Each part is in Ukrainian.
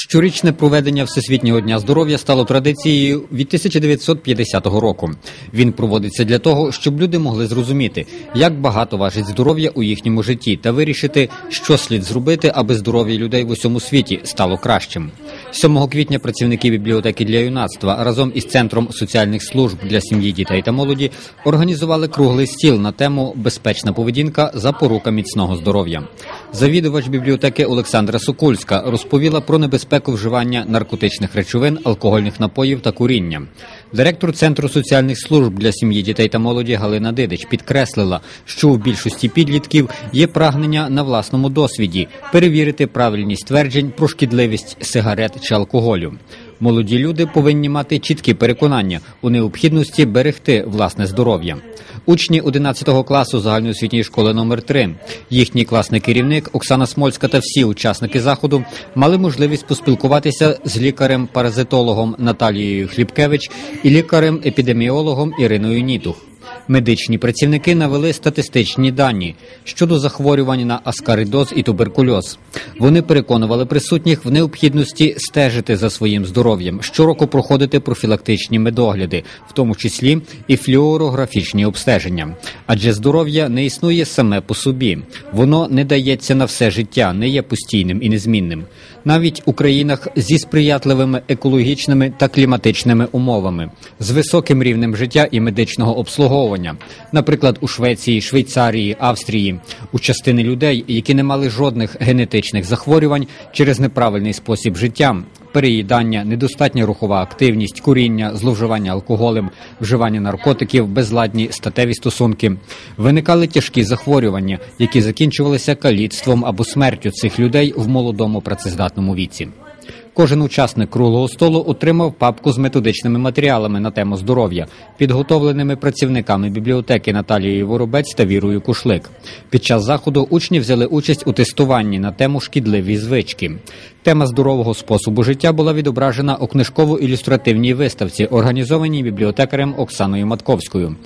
Щорічне проведення Всесвітнього дня здоров'я стало традицією від 1950 року. Він проводиться для того, щоб люди могли зрозуміти, як багато важить здоров'я у їхньому житті, та вирішити, що слід зробити, аби здоров'я людей в усьому світі стало кращим. 7 квітня працівники бібліотеки для юнацтва разом із центром соціальних служб для сім'ї, дітей та молоді організували круглий стіл на тему Безпечна поведінка запорука міцного здоров'я. Завідувач бібліотеки Олександра Сокольська розповіла про небезпеку вживання наркотичних речовин, алкогольних напоїв та куріння. Директор центру соціальних служб для сім'ї, дітей та молоді Галина Дидич підкреслила, що у більшості підлітків є прагнення на власному досвіді перевірити правильність тверджень про шкідливість сигарет чи алкоголю. Молоді люди повинні мати чіткі переконання у необхідності берегти власне здоров'я. Учні 11 класу загальноосвітньої школи номер 3 їхній класний керівник Оксана Смольська та всі учасники заходу мали можливість поспілкуватися з лікарем-паразитологом Наталією Хлібкевич і лікарем-епідеміологом Іриною Нітух. Медичні працівники навели статистичні дані щодо захворювань на аскаридоз і туберкульоз. Вони переконували присутніх в необхідності стежити за своїм здоров'ям, щороку проходити профілактичні медогляди, в тому числі і флюорографічні обстеження. Адже здоров'я не існує саме по собі, воно не дається на все життя, не є постійним і незмінним. Навіть у країнах зі сприятливими екологічними та кліматичними умовами, з високим рівнем життя і медичного обслуговування, наприклад, у Швеції, Швейцарії, Австрії, у частини людей, які не мали жодних генетичних захворювань через неправильний спосіб життя. Переїдання, недостатня рухова активність, куріння, зловживання алкоголем, вживання наркотиків, безладні статеві стосунки. Виникали тяжкі захворювання, які закінчувалися каліцтвом або смертю цих людей в молодому працездатному віці. Кожен учасник круглого столу отримав папку з методичними матеріалами на тему здоров'я, підготовленими працівниками бібліотеки Наталією Воробець та Вірою Кушлик. Під час заходу учні взяли участь у тестуванні на тему шкідливі звички. Тема здорового способу життя була відображена у книжково-ілюстративній виставці, організованій бібліотекарем Оксаною Матковською.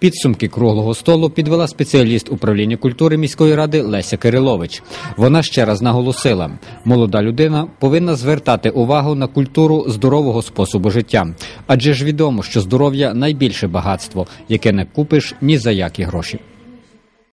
Підсумки круглого столу підвела спеціаліст управління культури міської ради Леся Кирилович. Вона ще раз наголосила: молода людина повинна звертати увагу на культуру здорового способу життя, адже ж відомо, що здоров'я найбільше багатство, яке не купиш ні за які гроші.